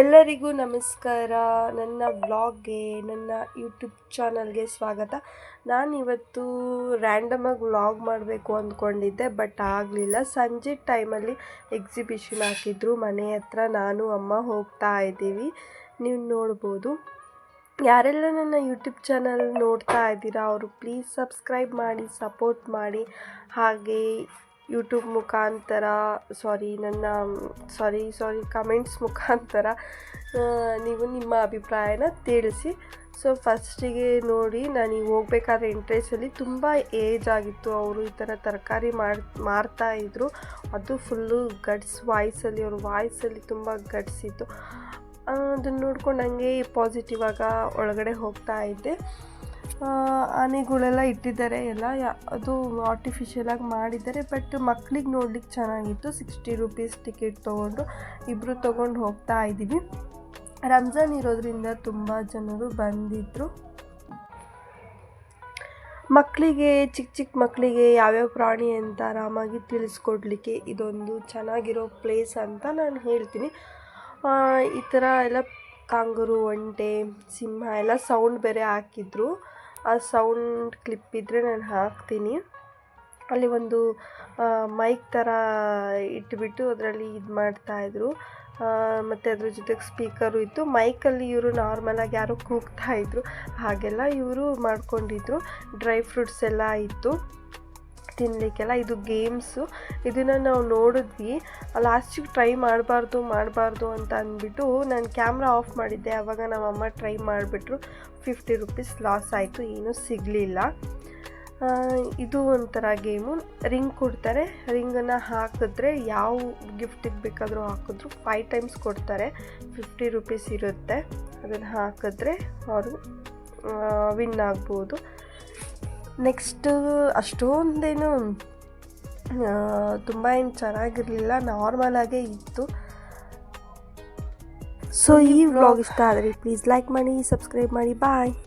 ಎಲ್ಲರಿಗೂ ನಮಸ್ಕಾರ. ನನ್ನ ವ್ಲಾಗ್ಗೆ, ನನ್ನ ಯೂಟ್ಯೂಬ್ ಚಾನಲ್ಗೆ ಸ್ವಾಗತ. ನಾನಿವತ್ತು ರ್ಯಾಂಡಮಾಗಿ ವ್ಲಾಗ್ ಮಾಡಬೇಕು ಅಂದ್ಕೊಂಡಿದ್ದೆ ಬಟ್ ಆಗಲಿಲ್ಲ. ಸಂಜೆ ಟೈಮಲ್ಲಿ ಎಕ್ಸಿಬಿಷನ್ ಹಾಕಿದ್ರು. ಮನೆ ಹತ್ರ ನಾನು, ಅಮ್ಮ ಹೋಗ್ತಾ ಇದ್ದೀವಿ. ನೀವು ನೋಡ್ಬೋದು. ಯಾರೆಲ್ಲ ನನ್ನ ಯೂಟ್ಯೂಬ್ ಚಾನಲ್ ನೋಡ್ತಾ ಇದ್ದೀರಾ, ಅವರು ಪ್ಲೀಸ್ ಸಬ್ಸ್ಕ್ರೈಬ್ ಮಾಡಿ ಸಪೋರ್ಟ್ ಮಾಡಿ. ಹಾಗೆ ಯೂಟ್ಯೂಬ್ ಮುಖಾಂತರ ಸಾರಿ ನನ್ನ ಸಾರಿ ಸಾರಿ ಕಮೆಂಟ್ಸ್ ಮುಖಾಂತರ ನೀವು ನಿಮ್ಮ ಅಭಿಪ್ರಾಯನ ತಿಳಿಸಿ. ಸೊ ಫಸ್ಟಿಗೆ ನೋಡಿ, ನಾನು ಈಗ ಹೋಗ್ಬೇಕಾದ್ರೆ ಎಂಟ್ರೆನ್ಸಲ್ಲಿ ತುಂಬ ಏಜ್ ಆಗಿತ್ತು. ಅವರು ಈ ಥರ ತರಕಾರಿ ಮಾಡಿ, ಮಾರ್ತಾ ಇದ್ದರು ಅದು ಫುಲ್ಲು ಗಟ್ಸ್ ವಾಯ್ಸಲ್ಲಿ ಅವ್ರ ವಾಯ್ಸಲ್ಲಿ ತುಂಬ ಗಟ್ಸ್ ಇತ್ತು. ಅದನ್ನು ನೋಡ್ಕೊಂಡು ಹಂಗೆ ಪಾಸಿಟಿವ್ ಆಗ ಒಳಗಡೆ ಹೋಗ್ತಾ ಇದ್ದೆ. ಆನೆಗಳೆಲ್ಲ ಇಟ್ಟಿದ್ದಾರೆ ಎಲ್ಲ. ಅದು ಆರ್ಟಿಫಿಷಿಯಲ್ ಆಗಿ ಮಾಡಿದ್ದಾರೆ ಬಟ್ ಮಕ್ಳಿಗೆ ನೋಡ್ಲಿಕ್ಕೆ ಚೆನ್ನಾಗಿತ್ತು. ಸಿಕ್ಸ್ಟಿ ರುಪೀಸ್ ಟಿಕೆಟ್ ತೊಗೊಂಡು ಇಬ್ಬರು ತೊಗೊಂಡು ಹೋಗ್ತಾ ಇದ್ದೀವಿ. ರಂಜಾನ್ ಇರೋದ್ರಿಂದ ತುಂಬ ಜನರು ಬಂದಿದ್ದರು ಮಕ್ಕಳಿಗೆ ಚಿಕ್ಕ ಚಿಕ್ಕ ಮಕ್ಕಳಿಗೆ ಯಾವ್ಯಾವ ಪ್ರಾಣಿ ಅಂತ ಆರಾಮಾಗಿ ತಿಳಿಸ್ಕೊಡ್ಲಿಕ್ಕೆ ಇದೊಂದು ಚೆನ್ನಾಗಿರೋ ಪ್ಲೇಸ್ ಅಂತ ನಾನು ಹೇಳ್ತೀನಿ. ಈ ಥರ ಎಲ್ಲ ಕಾಂಗರು, ಒಂಟೆ, ಸಿಂಹ ಎಲ್ಲ ಸೌಂಡ್ ಬೇರೆ ಹಾಕಿದ್ರು. ಆ ಸೌಂಡ್ ಕ್ಲಿಪ್ ಇದ್ದರೆ ನಾನು ಹಾಕ್ತೀನಿ. ಅಲ್ಲಿ ಒಂದು ಮೈಕ್ ಥರ ಇಟ್ಬಿಟ್ಟು ಅದರಲ್ಲಿ ಇದು ಮಾಡ್ತಾಯಿದ್ರು ಮತ್ತು ಅದ್ರ ಜೊತೆಗೆ ಸ್ಪೀಕರು ಇತ್ತು. ಮೈಕಲ್ಲಿ ಇವರು ನಾರ್ಮಲಾಗಿ ಯಾರೋ ಕೂಗ್ತಾ ಇದ್ರು. ಹಾಗೆಲ್ಲ ಇವರು ಮಾಡ್ಕೊಂಡಿದ್ರು. ಡ್ರೈ ಫ್ರೂಟ್ಸ್ ಎಲ್ಲ ಇತ್ತು. ತಿನ್ನಲಿಕ್ಕೆಲ್ಲ ಇದು ಗೇಮ್ಸು. ಇದನ್ನು ನಾವು ನೋಡಿದ್ವಿ. ಲಾಸ್ಟಿಗೆ ಟ್ರೈ ಮಾಡಬಾರ್ದು ಮಾಡಬಾರ್ದು ಅಂತ ಅಂದ್ಬಿಟ್ಟು ನಾನು ಕ್ಯಾಮ್ರಾ ಆಫ್ ಮಾಡಿದ್ದೆ. ಆವಾಗ ನಮ್ಮಮ್ಮ ಟ್ರೈ ಮಾಡಿಬಿಟ್ರು. ಫಿಫ್ಟಿ ರುಪೀಸ್ ಲಾಸ್ ಆಯಿತು, ಏನೂ ಸಿಗಲಿಲ್ಲ. ಇದು ಒಂಥರ ಗೇಮು. ರಿಂಗ್ ಕೊಡ್ತಾರೆ. ರಿಂಗನ್ನು ಹಾಕಿದ್ರೆ ಯಾವ ಗಿಫ್ಟಿಗೆ ಬೇಕಾದರೂ ಹಾಕಿದ್ರು ಫೈವ್ ಟೈಮ್ಸ್ ಕೊಡ್ತಾರೆ. ಫಿಫ್ಟಿ ರುಪೀಸ್ ಇರುತ್ತೆ. ಅದನ್ನು ಹಾಕಿದ್ರೆ ಅವರು ವಿನ್ ಆಗ್ಬೋದು. ನೆಕ್ಸ್ಟ್ ಅಷ್ಟೊಂದೇನು ತುಂಬ ಏನು ಚೆನ್ನಾಗಿರಲಿಲ್ಲ ನಾರ್ಮಲಾಗೇ ಇತ್ತು. ಸೊ ಈ ವ್ಲಾಗ್ ಇಷ್ಟ ಆದರೆ ಪ್ಲೀಸ್ ಲೈಕ್ ಮಾಡಿ ಸಬ್ಸ್ಕ್ರೈಬ್ ಮಾಡಿ ಬಾಯ್